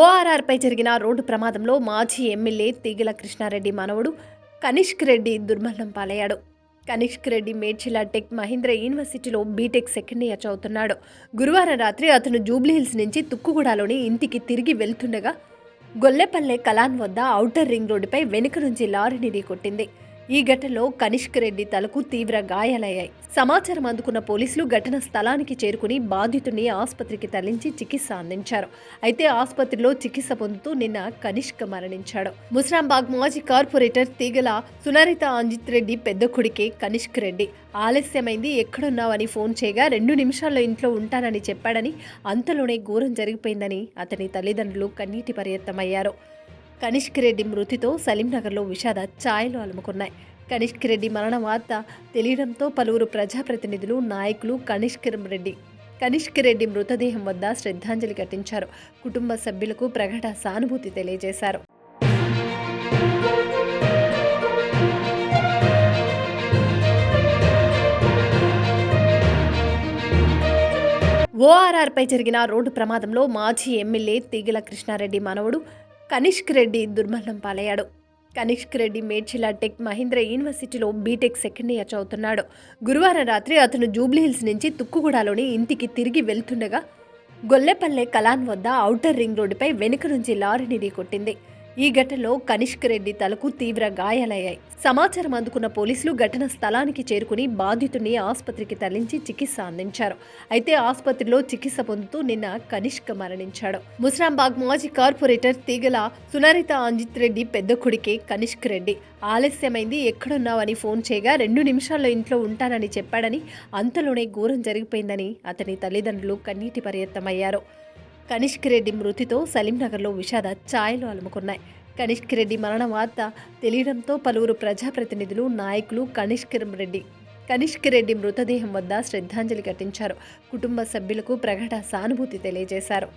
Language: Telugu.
ఓఆర్ఆర్పై జరిగిన రోడ్డు ప్రమాదంలో మాజీ ఎమ్మెల్యే తీగల కృష్ణారెడ్డి మనవడు కనిష్క్ రెడ్డి దుర్మరణం పాలయ్యాడు. కనిష్క్ రెడ్డి మేడ్చిల టెక్ మహీంద్ర యూనివర్సిటీలో బీటెక్ సెకండ్ ఇయర్ చదువుతున్నాడు. గురువారం రాత్రి అతను జూబ్లీహిల్స్ నుంచి తుక్కుగూడలోని ఇంటికి తిరిగి వెళ్తుండగా గొల్లెపల్లె కలాన్ వద్ద ఔటర్ రింగ్ రోడ్డుపై వెనుక నుంచి లారీని ఢీకొట్టింది. ఈ ఘటనలో కనిష్క్ రెడ్డి తలకు తీవ్ర గాయాలయ్యాయి. సమాచారం అందుకున్న పోలీసులు ఘటన స్థలానికి చేరుకుని బాధితుడిని ఆసుపత్రికి తరలించి చికిత్స అందించారు. అయితే ఆసుపత్రిలో చికిత్స పొందుతూ నిన్న కనిష్క మరణించాడు. ముస్రాంబాగ్ మాజీ కార్పొరేటర్ తీగల సునరిత అంజిత్ రెడ్డి పెద్ద కొడుకే కనిష్క్ రెడ్డి. ఆలస్యమైంది ఎక్కడున్నావని ఫోన్ చేయగా రెండు నిమిషాల్లో ఇంట్లో ఉంటానని చెప్పాడని అంతలోనే ఘోరం జరిగిపోయిందని అతని తల్లిదండ్రులు కన్నీటి పర్యత్తమయ్యారు కనిష్క్ రెడ్డి మృతితో సలీంనగర్లో విషాద ఛాయలు అలుముకున్నాయి. కనిష్క్ రెడ్డి మరణ వార్త తెలియడంతో పలువురు ప్రజాప్రతినిధులు నాయకులు కనిష్క్ రెడ్డి కనిష్క్ రెడ్డి మృతదేహం వద్ద శ్రద్ధాంజలి ఘటించారు. కుటుంబ సభ్యులకు ప్రగాఢ సానుభూతి తెలియజేశారు. ఓఆర్ఆర్పై జరిగిన రోడ్డు ప్రమాదంలో మాజీ ఎమ్మెల్యే తీగల కృష్ణారెడ్డి మనవడు కనిష్క్ రెడ్డి దుర్మరణం పాలయ్యాడు. కనిష్క్ రెడ్డి మేడ్చిల టెక్ మహీంద్ర యూనివర్సిటీలో బీటెక్ సెకండ్ ఇయర్ చదువుతున్నాడు. గురువారం రాత్రి అతను జూబ్లీహిల్స్ నుంచి తుక్కుగూడలోని ఇంటికి తిరిగి వెళ్తుండగా గొల్లెపల్లె కలాన్ వద్ద ఔటర్ రింగ్ రోడ్డుపై వెనుక నుంచి లారీని ఢీకొట్టింది. ఈ ఘటనలో కనిష్క్ రెడ్డి తలకు తీవ్ర గాయాలయ్యాయి. సమాచారం అందుకున్న పోలీసులు ఘటన స్థలానికి చేరుకుని బాధితుడిని ఆసుపత్రికి తరలించి చికిత్స అందించారు. అయితే ఆసుపత్రిలో చికిత్స పొందుతూ నిన్న కనిష్క్ మరణించాడు. ముస్రాంబాగ్ మాజీ కార్పొరేటర్ తీగల సునరిత అంజిత్ రెడ్డి పెద్ద కొడుకే కనిష్క్ రెడ్డి. ఆలస్యమైంది ఎక్కడున్నావని ఫోన్ చేయగా రెండు నిమిషాల్లో ఇంట్లో ఉంటానని చెప్పాడని అంతలోనే ఘోరం జరిగిపోయిందని అతని తల్లిదండ్రులు కన్నీటి పర్యత్తమయ్యారు కనిష్క్ రెడ్డి మృతితో సలీంనగర్లో విషాద ఛాయలు అలుముకున్నాయి. కనిష్క్ రెడ్డి మరణ వార్త తెలియడంతో పలువురు ప్రజాప్రతినిధులు నాయకులు కనిష్క్ రెడ్డి కనిష్క్ రెడ్డి మృతదేహం వద్ద శ్రద్ధాంజలి ఘటించారు. కుటుంబ సభ్యులకు ప్రగాఢ సానుభూతి తెలియజేశారు.